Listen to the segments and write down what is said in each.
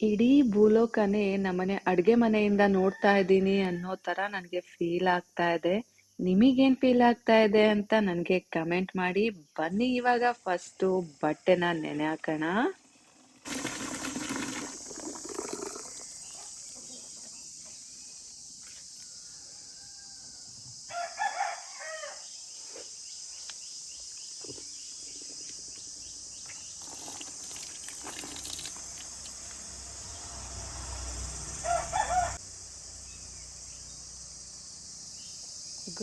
ಇಡೀ ಭೂಲೋಕನೇ ನಮ್ಮನೆ ಅಡ್ಗೆ ಮನೆಯಿಂದ ನೋಡ್ತಾ ಇದ್ದೀನಿ ಅನ್ನೋ ತರ ನನ್ಗೆ ಫೀಲ್ ಆಗ್ತಾ ಇದೆ. ನಿಮಗೇನ್ ಫೀಲ್ ಆಗ್ತಾ ಇದೆ ಅಂತ ನನ್ಗೆ ಕಮೆಂಟ್ ಮಾಡಿ ಬನ್ನಿ ಇವಾಗ ಫಸ್ಟು ಬಟ್ಟೆನ ನೆನೆ ಹಾಕೋಣ.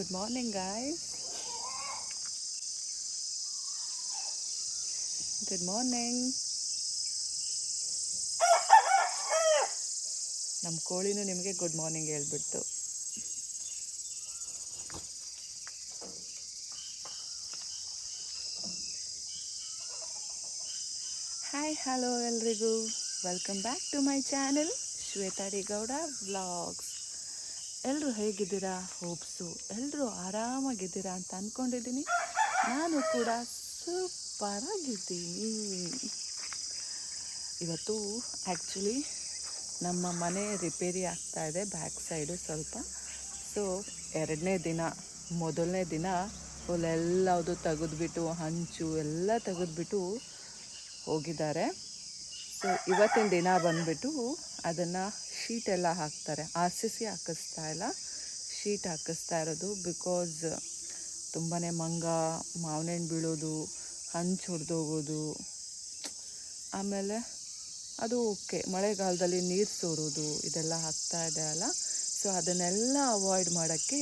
Good morning guys good morning ನಮ್ಮ ಕೋಳಿನೂ ನಿಮಗೆ ಗುಡ್ ಮಾರ್ನಿಂಗ್ ಹೇಳ್ಬಿಡ್ತು. ಹಾಯ್ ಹಲೋ ಎಲ್ರಿಗೂ. Welcome back to my channel Shweta Gowda vlogs ಎಲ್ಲರೂ ಹೇಗಿದ್ದೀರಾ? ಹೋಪ್ಸು. ಎಲ್ಲರೂ ಆರಾಮಾಗಿದ್ದೀರಾ ಅಂತ ಅಂದ್ಕೊಂಡಿದ್ದೀನಿ ನಾನು ಕೂಡ ಸೂಪರಾಗಿದ್ದೀನಿ. ಇವತ್ತು ಆ್ಯಕ್ಚುಲಿ ನಮ್ಮ ಮನೆ ರಿಪೇರಿ ಆಗ್ತಾ ಇದೆ ಬ್ಯಾಕ್ ಸೈಡು ಸ್ವಲ್ಪ. ಸೊ ಎರಡನೇ ದಿನ, ಮೊದಲನೇ ದಿನ ಫುಲ್ಲೆಲ್ಲದು ತೆಗೆದುಬಿಟ್ಟು, ಹಂಚು ಎಲ್ಲ ತೆಗೆದುಬಿಟ್ಟು ಹೋಗಿದ್ದಾರೆ. ಸೊ ಇವತ್ತಿನ ದಿನ ಬಂದುಬಿಟ್ಟು ಅದನ್ನು ಶೀಟ್ ಎಲ್ಲ ಹಾಕ್ತಾರೆ. ಆರ್ ಸಿ ಸಿ ಹಾಕಿಸ್ತಾ ಇಲ್ಲ. ಶೀಟ್ ಹಾಕಿಸ್ತಾ ಇರೋದು ಬಿಕಾಸ್ ತುಂಬಾ ಮಂಗ ಮಾವಿನ ಹಣ್ಣು ಬೀಳೋದು ಹಂಚು ಹೊಡೆದೋಗೋದು ಆಮೇಲೆ ಅದು ಓಕೆ ಮಳೆಗಾಲದಲ್ಲಿ ನೀರು ಸೋರೋದು, ಇದೆಲ್ಲ ಹಾಕ್ತಾ ಇದೆ ಅಲ್ಲ. ಸೊ ಅದನ್ನೆಲ್ಲ ಅವಾಯ್ಡ್ ಮಾಡೋಕ್ಕೆ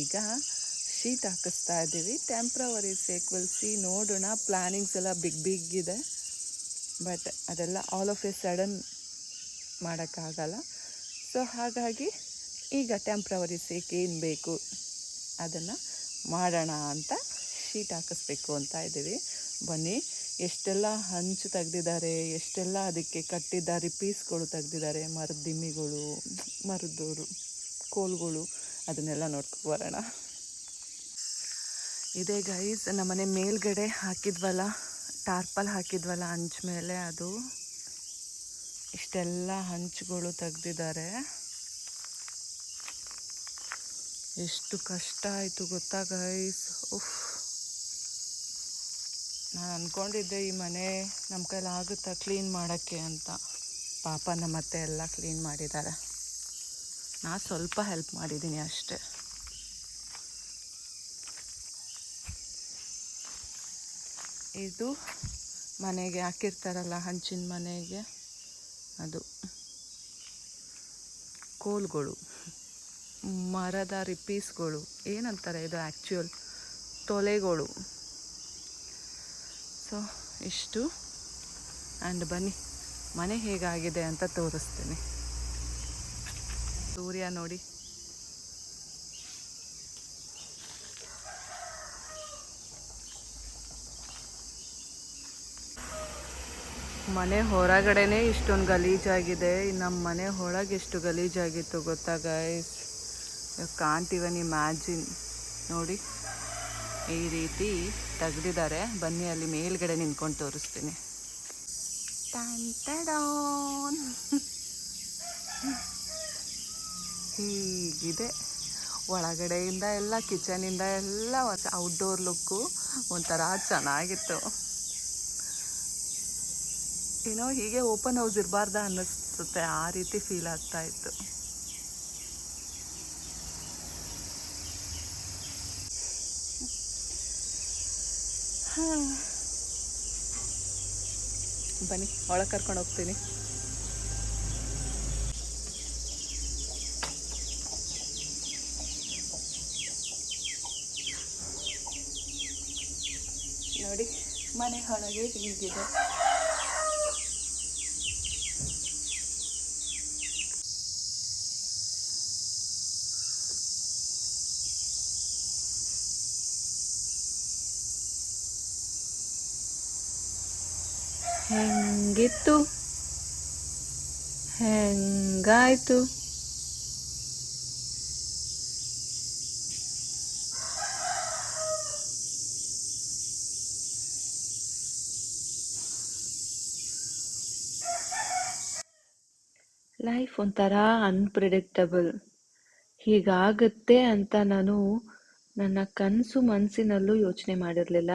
ಈಗ ಶೀಟ್ ಹಾಕಿಸ್ತಾ ಇದ್ದೀವಿ. ಟೆಂಪ್ರವರಿ ಸೇಕ್ವಲ್ಸಿ ನೋಡೋಣ. ಪ್ಲ್ಯಾನಿಂಗ್ಸ್ ಎಲ್ಲ ಬಿಗ್ ಬಿಗ್ ಇದೆ. ಬಟ್ ಅದೆಲ್ಲ ಆಲ್ ಆಫ್ ಎ ಸಡನ್ ಮಾಡೋಕ್ಕಾಗಲ್ಲ. ಸೊ ಹಾಗಾಗಿ ಈಗ ಟೆಂಪ್ರವರಿ ಸೇಕ್ ಏನು ಬೇಕು? ಅದನ್ನು ಮಾಡೋಣ ಅಂತ ಶೀಟ್ ಹಾಕಿಸ್ಬೇಕು ಅಂತ ಇದ್ದೀವಿ. ಬನ್ನಿ, ಎಷ್ಟೆಲ್ಲ ಹಂಚು ತೆಗೆದಿದ್ದಾರೆ, ಎಷ್ಟೆಲ್ಲ ಅದಕ್ಕೆ ಕಟ್ಟಿದ್ದಾರೆ ಪೀಸ್ಗಳು ತೆಗೆದಿದ್ದಾರೆ ಮರದ ದಿಮ್ಮಿಗಳು ಮರದವರು ಕೋಲ್ಗಳು, ಅದನ್ನೆಲ್ಲ ನೋಡ್ಕೊ ಬರೋಣ. ಇದೇ ಗೈಸ್ ನಮ್ಮನೆ ಮೇಲ್ಗಡೆ ಹಾಕಿದ್ವಲ್ಲ ಟಾರ್ಪಲ್ ಹಾಕಿದ್ವಲ್ಲ ಹಂಚ್ ಮೇಲೆ ಅದು. ಇಷ್ಟೆಲ್ಲ ಹಂಚುಗಳು ತೆಗ್ದಿದ್ದಾರೆ. ಎಷ್ಟು ಕಷ್ಟ ಆಯಿತು ಗೊತ್ತಾ ಗೈಸ್ ಉಫ್ ನಾನು ಅಂದ್ಕೊಂಡಿದ್ದೆ ಈ ಮನೆ ನಮ್ಮ ಕೈಲಿ ಆಗುತ್ತಾ ಕ್ಲೀನ್ ಮಾಡೋಕ್ಕೆ ಅಂತ. ಪಾಪ ನಮ್ಮ ಅತ್ತೆ ಎಲ್ಲ ಕ್ಲೀನ್ ಮಾಡಿದ್ದಾರೆ. ನಾ ಸ್ವಲ್ಪ ಹೆಲ್ಪ್ ಮಾಡಿದ್ದೀನಿ ಅಷ್ಟೇ. ಇದು ಮನೆಗೆ ಹಾಕಿರ್ತಾರಲ್ಲ ಹಂಚಿನ ಮನೆಗೆ. ಅದು. ಕೋಲ್ಗಳು, ಮರದ ರಿಪೀಸ್ಗಳು ಏನಂತಾರೆ ಇದು ಆ್ಯಕ್ಚುಯಲ್ ತೊಲೆಗಳು. ಸೊ ಇಷ್ಟು. ಆ್ಯಂಡ್ ಬನ್ನಿ, ಮನೆ ಹೇಗಾಗಿದೆ ಅಂತ ತೋರಿಸ್ತೀನಿ. ಸೂರ್ಯ ನೋಡಿ. ಮನೆ ಹೊರಗಡೆನೇ ಇಷ್ಟೊಂದು ಗಲೀಜಾಗಿದೆ. ನಮ್ಮ ಮನೆ ಒಳಗೆ ಎಷ್ಟು ಗಲೀಜಾಗಿತ್ತು ಗೊತ್ತಾ ಗೈಸ್ ಕಾಂಟ್ ಇವನ್ ಇಮ್ಯಾಜಿನ್ ನೋಡಿ. ಈ ರೀತಿ ತೆಗೆದಿದ್ದಾರೆ. ಬನ್ನಿ ಅಲ್ಲಿ ಮೇಲ್ಗಡೆ ನಿಂತ್ಕೊಂಡು ತೋರಿಸ್ತೀನಿ. ಹೀಗಿದೆ. ಒಳಗಡೆಯಿಂದ ಎಲ್ಲ ಕಿಚನಿಂದ ಎಲ್ಲ ಔಟ್ಡೋರ್ ಲುಕ್ಕು ಒಂಥರ ಚೆನ್ನಾಗಿತ್ತು. ಏನೋ ಹೀಗೆ ಓಪನ್ ಹೌಸ್ ಇರಬಾರ್ದ ಅನ್ನಿಸುತ್ತೆ ಆ ರೀತಿ ಫೀಲ್ ಆಗ್ತಾ ಇತ್ತು. ಬನ್ನಿ, ಒಳಗೆ ಕರ್ಕೊಂಡು ಹೋಗ್ತೀನಿ. ನೋಡಿ, ಮನೆ ಒಳಗೆ ಹೀಗಿದೆ. ಹೆಂಗಿತ್ತು ಹೆಂಗಾಯ್ತು? ಲೈಫ್ ಒಂಥರ ಅನ್ಪ್ರಿಡಿಕ್ಟಬಲ್ ಹೀಗಾಗುತ್ತೆ ಅಂತ ನಾನು ನನ್ನ ಕನಸು ಮನಸ್ಸಿನಲ್ಲೂ ಯೋಚನೆ ಮಾಡಿರಲಿಲ್ಲ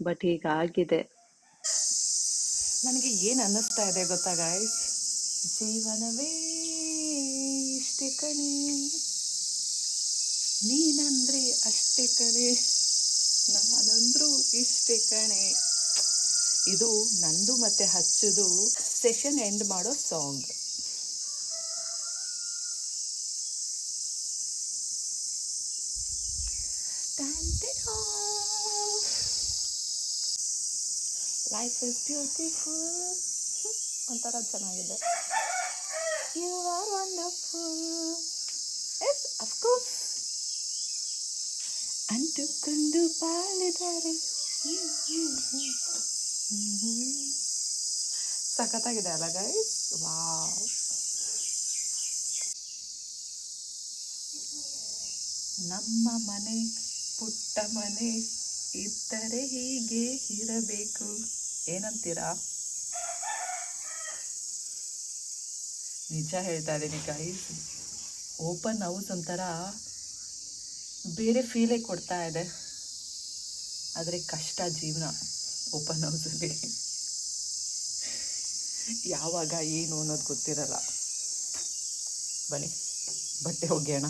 ಬಟ್ ಹೀಗಾಗಿದೆ. ನನಗೆ ಏನು ಅನ್ನಿಸ್ತಾ ಇದೆ ಗೊತ್ತಾ ಗಾಯ್ಸ್ ಜೀವನವೇ ಇಷ್ಟೇ ಕಣೆ. ನೀನಂದ್ರೆ ಅಷ್ಟೇ ಕಣೆ. ನಾನಂದ್ರೂ ಇಷ್ಟೇ ಕಣೆ. ಇದು ನಂದು ಮತ್ತೆ ಹಚ್ಚುದು ಸೆಷನ್ ಎಂಡ್ ಮಾಡೋ ಸಾಂಗ್ ಲೈಫ್ ಇಸ್ ಬ್ಯೂಟಿಫುಲ್ ಒಂಥರ ಚೆನ್ನಾಗಿದೆ. You are wonderful yes of course ಅಂಟುಕೊಂಡು ಬಾಳಿದ್ದಾರೆ ಸಖತ್ತಾಗಿದೆ ಅಲ್ಲ ಗೈಸ್ ವಾವ್ ನಮ್ಮ ಮನೆ, ಪುಟ್ಟ ಮನೆ ಇದ್ದರೆ ಹೀಗೆ ಇರಬೇಕು. ಏನಂತೀರಾ? ನಿಜ ಹೇಳ್ತಾ ಇದ್ದೀನಿ ಗೈಸ್ ಓಪನ್ ಹೌಸ್ ಒಂಥರ ಬೇರೆ ಫೀಲೇ ಕೊಡ್ತಾ ಇದೆ. ಆದರೆ ಕಷ್ಟ ಜೀವನ ಓಪನ್ ಹೌಸಲ್ಲಿ ಯಾವಾಗ, ಏನು ಅನ್ನೋದು ಗೊತ್ತಿರಲ್ಲ. ಬನ್ನಿ, ಬಟ್ಟೆ ಒಗೆಯೋಣ.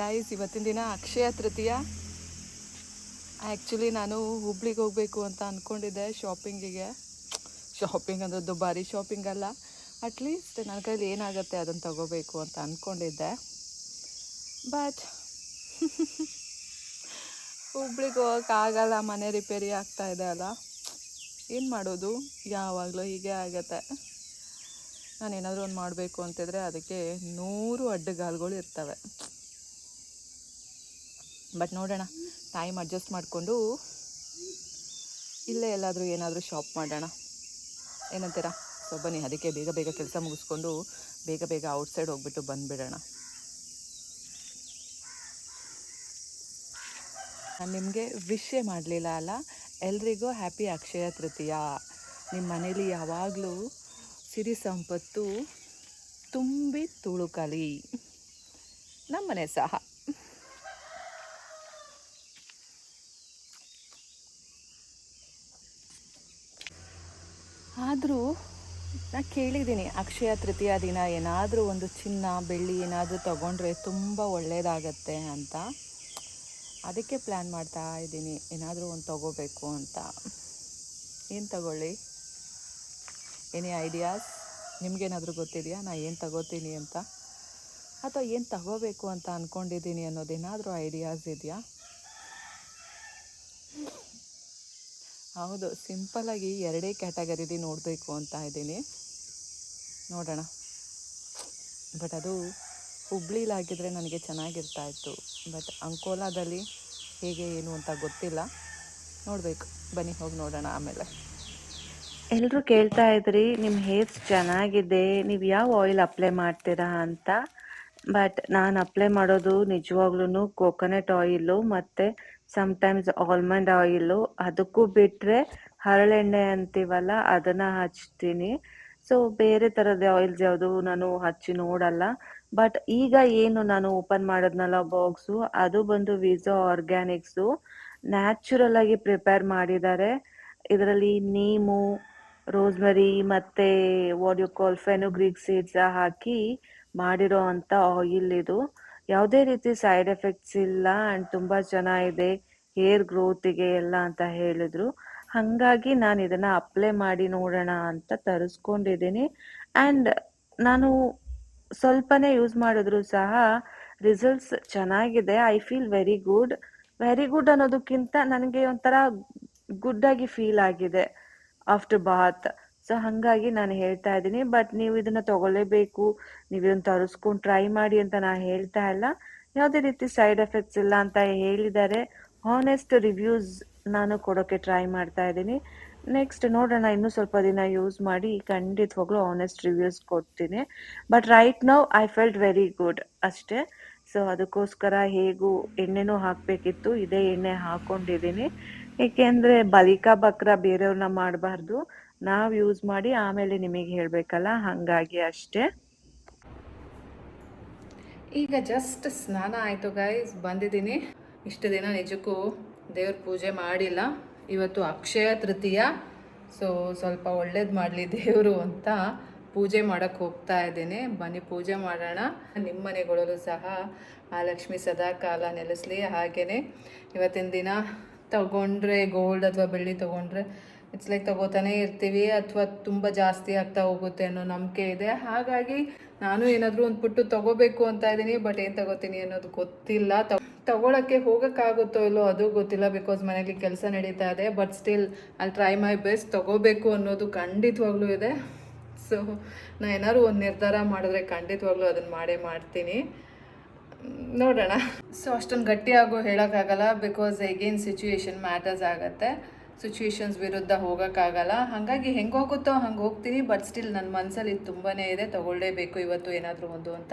ಗಾಯ್ಸ್ ಇವತ್ತಿನ ದಿನ ಅಕ್ಷಯ ತೃತೀಯ. ಆ್ಯಕ್ಚುಲಿ ನಾನು ಹುಬ್ಳಿಗೆ ಹೋಗಬೇಕು ಅಂತ ಅಂದ್ಕೊಂಡಿದ್ದೆ ಶಾಪಿಂಗಿಗೆ ಶಾಪಿಂಗ್ ಅಂದರೆ ದುಬಾರಿ ಶಾಪಿಂಗ್ ಅಲ್ಲ. ಅಟ್ಲೀಸ್ಟ್ ನನ್ನ ಕೈಲಿ ಏನಾಗುತ್ತೆ ಅದನ್ನು ತಗೋಬೇಕು ಅಂತ ಅಂದ್ಕೊಂಡಿದ್ದೆ ಬಟ್ ಹುಬ್ಳಿಗೆ ಹೋಗೋಕ್ಕಾಗಲ್ಲ ಮನೆ ರಿಪೇರಿ ಆಗ್ತಾ ಇದೆ ಅಲ್ಲ. ಏನು ಮಾಡೋದು? ಯಾವಾಗಲೂ ಹೀಗೆ ಆಗತ್ತೆ. ನಾನು ಏನಾದರೂ ಒಂದು ಮಾಡಬೇಕು ಅಂತಿದ್ರೆ ಅದಕ್ಕೆ ನೂರು ಅಡ್ಡಗಾಲುಗಳು ಇರ್ತವೆ. ಬಟ್ ನೋಡೋಣ. ಟೈಮ್ ಅಡ್ಜಸ್ಟ್ ಮಾಡಿಕೊಂಡು ಇಲ್ಲೇ ಎಲ್ಲಾದರೂ ಏನಾದರೂ ಶಾಪ್ ಮಾಡೋಣ. ಏನಂತೀರಾ? ಸೊ ಬನ್ನಿ, ಅದಕ್ಕೆ ಬೇಗ ಬೇಗ ಕೆಲಸ ಮುಗಿಸ್ಕೊಂಡು ಬೇಗ ಬೇಗ ಔಟ್ಸೈಡ್ ಹೋಗ್ಬಿಟ್ಟು ಬಂದುಬಿಡೋಣ. ನಾನು ನಿಮಗೆ ವಿಷೇ ಮಾಡಲಿಲ್ಲ ಅಲ್ಲ? ಎಲ್ರಿಗೂ ಹ್ಯಾಪಿ ಅಕ್ಷಯ ತೃತೀಯ. ನಿಮ್ಮ ಮನೇಲಿ ಯಾವಾಗಲೂ ಸಿರಿ ಸಂಪತ್ತು ತುಂಬಿ ತುಳುಕಲಿ ನಮ್ಮನೆ ಸಹ. ಆದರೂ ನಾ ಕೇಳಿದ್ದೀನಿ, ಅಕ್ಷಯ ತೃತೀಯ ದಿನ ಏನಾದರೂ ಒಂದು ಚಿನ್ನ, ಬೆಳ್ಳಿ ಏನಾದರೂ ತೊಗೊಂಡ್ರೆ ತುಂಬ ಒಳ್ಳೆಯದಾಗತ್ತೆ ಅಂತ. ಅದಕ್ಕೆ ಪ್ಲ್ಯಾನ್ ಮಾಡ್ತಾ ಇದ್ದೀನಿ, ಏನಾದರೂ ಒಂದು ತಗೋಬೇಕು ಅಂತ. ಏನು ತಗೊಳ್ಳಿ? ಎನಿ ಐಡಿಯಾಸ್ ನಿಮಗೇನಾದರೂ ಗೊತ್ತಿದೆಯಾ? ನಾ ಏನು ತಗೋತೀನಿ ಅಂತ? ಅಥವಾ ಏನು ತಗೋಬೇಕು ಅಂತ ಅಂದ್ಕೊಂಡಿದ್ದೀನಿ ಅನ್ನೋದೇನಾದರೂ ಐಡಿಯಾಸ್ ಇದೆಯಾ? ಹೌದು ಸಿಂಪಲ್ಲಾಗಿ ಎರಡೇ ಕ್ಯಾಟಗರಿಲಿ ನೋಡಬೇಕು ಅಂತ ಇದ್ದೀನಿ. ನೋಡೋಣ. ಬಟ್ ಅದು ಹುಬ್ಳಿಲಾಗಿದ್ದರೆ ನನಗೆ ಚೆನ್ನಾಗಿರ್ತಾ ಇತ್ತು. ಬಟ್ ಅಂಕೋಲಾದಲ್ಲಿ ಹೇಗೆ, ಏನು ಅಂತ ಗೊತ್ತಿಲ್ಲ. ನೋಡಬೇಕು. ಬನ್ನಿ, ಹೋಗಿ ನೋಡೋಣ ಆಮೇಲೆ. ಎಲ್ಲರೂ ಕೇಳ್ತಾ ಇದ್ರಿ ನಿಮ್ಮ ಹೇರ್ಸ್ ಚೆನ್ನಾಗಿದೆ, ನೀವು ಯಾವ ಆಯಿಲ್ ಅಪ್ಲೈ ಮಾಡ್ತೀರಾ ಅಂತ. ಬಟ್ ನಾನು ಅಪ್ಲೈ ಮಾಡೋದು ನಿಜವಾಗ್ಲೂ ಕೋಕೋನಟ್ ಆಯಿಲು ಮತ್ತು ಸಮ್ಟೈಮ್ಸ್ ಆಲ್ಮಂಡ್ ಆಯಿಲು ಅದಕ್ಕೂ ಬಿಟ್ಟರೆ ಹರಳೆಣ್ಣೆ ಅಂತೀವಲ್ಲ, ಅದನ್ನ ಹಚ್ತೀನಿ. ಸೊ ಬೇರೆ ಥರದ ಆಯಿಲ್ಸ್ ಯಾವುದು ನಾನು ಹಚ್ಚಿ ನೋಡಲ್ಲ. ಬಟ್ ಈಗ ಏನು ನಾನು ಓಪನ್ ಮಾಡೋದ್ನಲ್ಲ ಬಾಕ್ಸು ಅದು ಬಂದು ವಿಝಾ ಆರ್ಗ್ಯಾನಿಕ್ಸು ನ್ಯಾಚುರಲ್ ಆಗಿ ಪ್ರಿಪೇರ್ ಮಾಡಿದ್ದಾರೆ. ಇದರಲ್ಲಿ ನೀಮು ರೋಸ್ಮರಿ ಮತ್ತೆ what you call fenugreek seeds ಹಾಕಿ ಮಾಡಿರೋ ಅಂಥ ಆಯಿಲ್ ಇದು. ಯಾವುದೇ ರೀತಿ ಸೈಡ್ ಎಫೆಕ್ಟ್ಸ್ ಇಲ್ಲ ಆ್ಯಂಡ್ ತುಂಬ ಚೆನ್ನಾಗಿದೆ ಹೇರ್ ಗ್ರೋತಿಗೆ ಎಲ್ಲ ಅಂತ ಹೇಳಿದ್ರು. ಹಾಗಾಗಿ ನಾನು ಇದನ್ನ ಅಪ್ಲೈ ಮಾಡಿ ನೋಡೋಣ ಅಂತ ತರಿಸ್ಕೊಂಡಿದ್ದೀನಿ. ಆ್ಯಂಡ್ ನಾನು ಸ್ವಲ್ಪನೇ ಯೂಸ್ ಮಾಡಿದ್ರು ಸಹ ರಿಸಲ್ಟ್ಸ್ ಚೆನ್ನಾಗಿದೆ. I feel very good very good ಅನ್ನೋದಕ್ಕಿಂತ ನನಗೆ ಒಂಥರ ಗುಡ್ ಆಗಿ ಫೀಲ್ ಆಗಿದೆ ಆಫ್ಟರ್ ಬಾತ್ ಸೊ ಹಾಗಾಗಿ ನಾನು ಹೇಳ್ತಾ ಇದ್ದೀನಿ. ಬಟ್ ನೀವು ಇದನ್ನ ತಗೊಳ್ಳೇಬೇಕು. ನೀವು ಇದನ್ನ ತರಿಸ್ಕೊಂಡು ಟ್ರೈ ಮಾಡಿ ಅಂತ ನಾನು ಹೇಳ್ತಾ ಇಲ್ಲ. ಯಾವುದೇ ರೀತಿ ಸೈಡ್ ಎಫೆಕ್ಟ್ಸ್ ಇಲ್ಲ ಅಂತ ಹೇಳಿದ್ದಾರೆ ಹಾನೆಸ್ಟ್ ರಿವ್ಯೂಸ್ ನಾನು ಕೊಡೋಕೆ ಟ್ರೈ ಮಾಡ್ತಾ ಇದ್ದೀನಿ. ನೆಕ್ಸ್ಟ್ ನೋಡೋಣ, ಇನ್ನೂ ಸ್ವಲ್ಪ ದಿನ ಯೂಸ್ ಮಾಡಿ ಖಂಡಿತವಾಗ್ಲೂ ಆನೆಸ್ಟ್ ರಿವ್ಯೂಸ್ ಕೊಡ್ತೀನಿ. But right now I felt very good ಅಷ್ಟೇ. ಸೊ ಅದಕ್ಕೋಸ್ಕರ ಹೇಗೂ ಎಣ್ಣೆನೂ ಹಾಕಬೇಕಿತ್ತು. ಇದೇ ಎಣ್ಣೆ ಹಾಕೊಂಡಿದ್ದೀನಿ. ಏಕೆಂದರೆ ಬಲಿಕಾ ಬಕ್ರ ಬೇರೆಯವ್ರನ್ನ ಮಾಡಬಾರ್ದು. ನಾವು ಯೂಸ್ ಮಾಡಿ ಆಮೇಲೆ ನಿಮಗೆ ಹೇಳಬೇಕಲ್ಲ? ಹಾಗಾಗಿ ಅಷ್ಟೇ. ಈಗ ಜಸ್ಟ್ ಸ್ನಾನ ಆಯಿತು ಗೈಸ್ ಬಂದಿದ್ದೀನಿ. ಇಷ್ಟು ದಿನ ನಿಜಕ್ಕೂ ದೇವ್ರ ಪೂಜೆ ಮಾಡಿಲ್ಲ. ಇವತ್ತು ಅಕ್ಷಯ ತೃತೀಯ. ಸೊ ಸ್ವಲ್ಪ ಒಳ್ಳೇದು ಮಾಡಲಿ ದೇವರು ಅಂತ ಪೂಜೆ ಮಾಡೋಕ್ಕೆ ಹೋಗ್ತಾ ಇದ್ದೀನಿ. ಬನ್ನಿ ಪೂಜೆ ಮಾಡೋಣ. ನಿಮ್ಮ ಮನೆಗಳಲ್ಲೂ ಸಹ ಆ ಲಕ್ಷ್ಮಿ ಸದಾ ಕಾಲ ನೆಲೆಸಲಿ. ಹಾಗೆಯೇ ಇವತ್ತಿನ ದಿನ ತಗೊಂಡ್ರೆ ಗೋಲ್ಡ್ ಅಥವಾ ಬೆಳ್ಳಿ ತಗೊಂಡ್ರೆ ಇಟ್ಸ್ ಲೈಕ್ ತಗೋತಾನೆ ಇರ್ತೀವಿ ಅಥವಾ ತುಂಬ ಜಾಸ್ತಿ ಆಗ್ತಾ ಹೋಗುತ್ತೆ ಅನ್ನೋ ನಂಬಿಕೆ ಇದೆ. ಹಾಗಾಗಿ ನಾನು ಏನಾದರೂ ಒಂದು ಪುಟ್ಟು ತಗೋಬೇಕು ಅಂತ ಇದ್ದೀನಿ ಬಟ್ ಏನು ತಗೋತೀನಿ ಅನ್ನೋದು ಗೊತ್ತಿಲ್ಲ. ತಗೊಳಕ್ಕೆ ಹೋಗೋಕ್ಕಾಗುತ್ತೋ ಇಲ್ಲೋ ಅದು ಗೊತ್ತಿಲ್ಲ ಬಿಕಾಸ್ ಮನೇಲಿ ಕೆಲಸ ನಡೀತಾ ಇದೆ ಬಟ್ ಸ್ಟಿಲ್ ಅಲ್ಲಿ ಟ್ರೈ ಮೈ ಬೆಸ್ಟ್ ತಗೋಬೇಕು ಅನ್ನೋದು ಖಂಡಿತವಾಗ್ಲೂ ಇದೆ. ಸೊ ನಾನು ಏನಾದ್ರು ಒಂದು ನಿರ್ಧಾರ ಮಾಡಿದ್ರೆ ಖಂಡಿತವಾಗ್ಲೂ ಅದನ್ನು ಮಾಡೇ ಮಾಡ್ತೀನಿ. ನೋಡೋಣ. ಸೊ ಅಷ್ಟೊಂದು ಗಟ್ಟಿಯಾಗೂ ಹೇಳೋಕ್ಕಾಗಲ್ಲ ಬಿಕಾಸ್ ಎಗೇನ್ ಸಿಚುಯೇಷನ್ ಮ್ಯಾಟರ್ಸ್ ಆಗುತ್ತೆ. ಸಿಚುವೇಶನ್ಸ್ ವಿರುದ್ಧ ಹೋಗೋಕ್ಕಾಗಲ್ಲ. ಹಾಗಾಗಿ ಹೆಂಗೆ ಹೋಗುತ್ತೋ ಹಂಗೆ ಹೋಗ್ತೀನಿ ಬಟ್ ಸ್ಟಿಲ್ ನನ್ನ ಮನಸ್ಸಲ್ಲಿ ತುಂಬಾ ಇದೆ, ತೊಗೊಳ್ಳೇಬೇಕು ಇವತ್ತು ಏನಾದರೂ ಒಂದು ಅಂತ.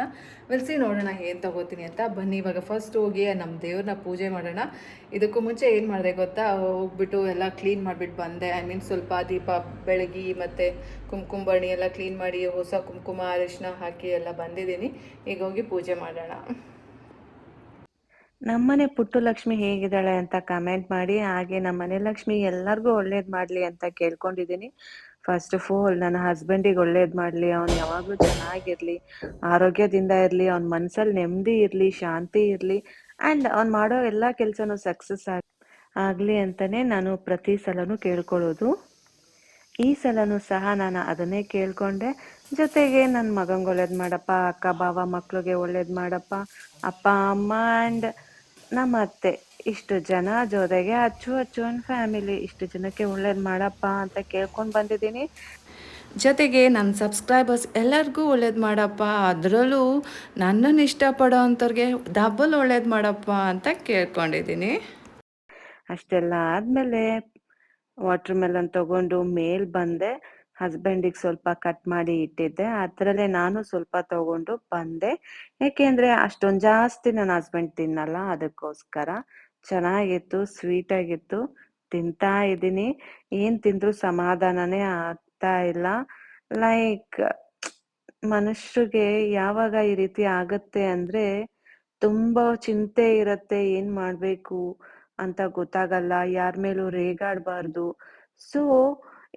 ವಿಲ್ಸಿ ನೋಡೋಣ ಏನು ತೊಗೋತೀನಿ ಅಂತ. ಬನ್ನಿ, ಇವಾಗ ಫಸ್ಟ್ ಹೋಗಿ ನಮ್ಮ ದೇವ್ರನ್ನ ಪೂಜೆ ಮಾಡೋಣ. ಇದಕ್ಕೂ ಮುಂಚೆ ಏನು ಮಾಡಿದೆ ಗೊತ್ತಾ? ಹೋಗ್ಬಿಟ್ಟು ಎಲ್ಲ ಕ್ಲೀನ್ ಮಾಡಿಬಿಟ್ಟು ಬಂದೆ. ಐ ಮೀನ್ ಸ್ವಲ್ಪ ದೀಪ, ಬೆಳಗಿ ಮತ್ತು ಕುಂಕುಮ ಬಣ್ಣಿ ಎಲ್ಲ ಕ್ಲೀನ್ ಮಾಡಿ, ಹೊಸ ಕುಂಕುಮ, ಅರಿಶಿನ ಹಾಕಿ ಎಲ್ಲ ಬಂದಿದ್ದೀನಿ. ಈಗ ಹೋಗಿ ಪೂಜೆ ಮಾಡೋಣ. ನಮ್ಮನೆ ಪುಟ್ಟು ಲಕ್ಷ್ಮಿ ಹೇಗಿದ್ದಾಳೆ ಅಂತ ಕಮೆಂಟ್ ಮಾಡಿ, ಹಾಗೆ ನಮ್ಮನೆ ಲಕ್ಷ್ಮಿ ಎಲ್ಲರಿಗೂ ಒಳ್ಳೇದ್ ಮಾಡ್ಲಿ ಅಂತ ಕೇಳ್ಕೊಂಡಿದ್ದೀನಿ. ಫಸ್ಟ್ ಆಫ್ ಆಲ್ ನನ್ನ ಹಸ್ಬೆಂಡಿಗೆ ಒಳ್ಳೇದ್ ಮಾಡ್ಲಿ, ಅವ್ನ್ ಯಾವಾಗಲೂ ಚೆನ್ನಾಗಿರ್ಲಿ, ಆರೋಗ್ಯದಿಂದ ಇರ್ಲಿ, ಅವ್ನ್ ಮನ್ಸಲ್ಲಿ ನೆಮ್ಮದಿ ಇರ್ಲಿ, ಶಾಂತಿ ಇರ್ಲಿ ಅಂಡ್ ಅವ್ನ್ ಮಾಡೋ ಎಲ್ಲಾ ಕೆಲಸನೂ ಸಕ್ಸಸ್ ಆಗಿ, ಆಗಲಿ ಅಂತಲೇ ನಾನು ಪ್ರತಿ ಸಲನೂ ಕೇಳ್ಕೊಳ್ಳೋದು. ಈ ಸಲನೂ ಸಹ ನಾನು ಅದನ್ನೇ ಕೇಳ್ಕೊಂಡೆ. ಜೊತೆಗೆ ನನ್ನ ಮಗಂಗೆ ಒಳ್ಳೇದು ಮಾಡಪ್ಪ, ಅಕ್ಕ, ಬಾವ, ಮಕ್ಳಿಗೆ ಒಳ್ಳೇದು ಮಾಡಪ್ಪ, ಅಪ್ಪ, ಅಮ್ಮ ಆ್ಯಂಡ್ ನಮ್ಮ ಅತ್ತೆ ಇಷ್ಟು ಜನ ಜೊತೆಗೆ ಅಚ್ಚು ಅಚ್ಚು ಒಂದು ಫ್ಯಾಮಿಲಿ ಇಷ್ಟು ಜನಕ್ಕೆ ಒಳ್ಳೇದು ಮಾಡಪ್ಪ ಅಂತ ಕೇಳ್ಕೊಂಡು ಬಂದಿದ್ದೀನಿ. ಜೊತೆಗೆ ನನ್ನ ಸಬ್ಸ್ಕ್ರೈಬರ್ಸ್ ಎಲ್ಲರಿಗೂ ಒಳ್ಳೇದು ಮಾಡಪ್ಪ ಅದರಲ್ಲೂ ನನ್ನನ್ನು ಇಷ್ಟಪಡೋ ಅಂಥವ್ರಿಗೆ ಡಬಲ್ ಒಳ್ಳೇದು ಮಾಡಪ್ಪ ಅಂತ ಕೇಳ್ಕೊಂಡಿದ್ದೀನಿ. ಅಷ್ಟೆಲ್ಲ ಆದಮೇಲೆ ವಾಟ್ರ್ ಮೆಲನ್ ತಗೊಂಡು ಮೇಲ್ ಬಂದೆ. ಹಸ್ಬೆಂಡಿಗೆ ಸ್ವಲ್ಪ ಕಟ್ ಮಾಡಿ ಇಟ್ಟಿದ್ದೆ. ಅದರಲ್ಲೇ ನಾನು ಸ್ವಲ್ಪ ತಗೊಂಡು ಬಂದೆ. ಯಾಕೆಂದ್ರೆ ಅಷ್ಟೊಂದು ಜಾಸ್ತಿ ನನ್ನ ಹಸ್ಬೆಂಡ್ ತಿನ್ನಲ್ಲ, ಅದಕ್ಕೋಸ್ಕರ. ಚೆನ್ನಾಗಿತ್ತು ಸ್ವೀಟ್ ಆಗಿತ್ತು. ತಿಂತಾ ಇದ್ದೀನಿ. ಏನು ತಿಂದ್ರು ಸಮಾಧಾನನೇ ಆಗ್ತಾ ಇಲ್ಲ. ಲೈಕ್ ಮನುಷ್ಯರಿಗೆ ಯಾವಾಗ ಈ ರೀತಿ ಆಗತ್ತೆ ಅಂದ್ರೆ ತುಂಬ ಚಿಂತೆ ಇರತ್ತೆ. ಏನು ಮಾಡಬೇಕು ಅಂತ ಗೊತ್ತಾಗಲ್ಲ. ಯಾರ ಮೇಲೂ ರೇಗಾಡಬಾರ್ದು. ಸೊ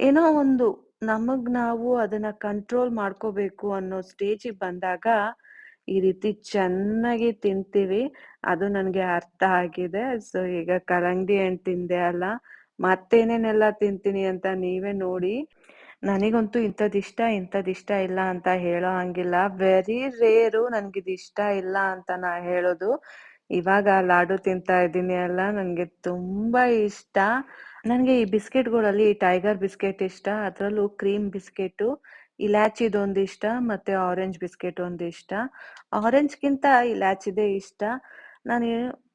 ಏನೋ ಒಂದು ನಮಗ್ ನಾವು ಅದನ್ನ ಕಂಟ್ರೋಲ್ ಮಾಡ್ಕೋಬೇಕು ಅನ್ನೋ ಸ್ಟೇಜಿಗೆ ಬಂದಾಗ ಈ ರೀತಿ ಚೆನ್ನಾಗಿ ತಿಂತೀವಿ. ಅದು ನನಗೆ ಅರ್ಥ ಆಗಿದೆ. ಸೊ ಈಗ ಕರಂಗಡಿ ಹಣ್ಣು ತಿಂದೆ ಅಲ್ಲ ಮತ್ತೇನೇನೆಲ್ಲ ತಿಂತೀನಿ ಅಂತ ನೀವೇ ನೋಡಿ. ನನಗಂತೂ ಇಂಥದ್ದಿಷ್ಟ ಇಷ್ಟ ಇಂಥದ್ದು ಇಷ್ಟ ಇಲ್ಲ ಅಂತ ಹೇಳೋ ಹಂಗಿಲ್ಲ. ವೆರಿ ರೇರು ನನಗಿದಿಷ್ಟ ಇಲ್ಲ ಅಂತ ನಾ ಹೇಳೋದು. ಇವಾಗ ಲಾಡು ತಿಂತಾ ಇದ್ದೀನಿ ಅಲ್ಲ ನನಗೆ ತುಂಬಾ ಇಷ್ಟ. ನನಗೆ ಈ ಬಿಸ್ಕೆಟ್ಗಳಲ್ಲಿ ಟೈಗರ್ ಬಿಸ್ಕೆಟ್ ಇಷ್ಟ, ಅದರಲ್ಲೂ ಕ್ರೀಮ್ ಬಿಸ್ಕೆಟು, ಇಲಾಚಿದೊಂದು ಇಷ್ಟ, ಮತ್ತೆ ಆರೆಂಜ್ ಬಿಸ್ಕೆಟ್ ಒಂದು ಇಷ್ಟ. ಆರೆಂಜ್ಗಿಂತ ಇಲಾಚಿದೇ ಇಷ್ಟ. ನಾನು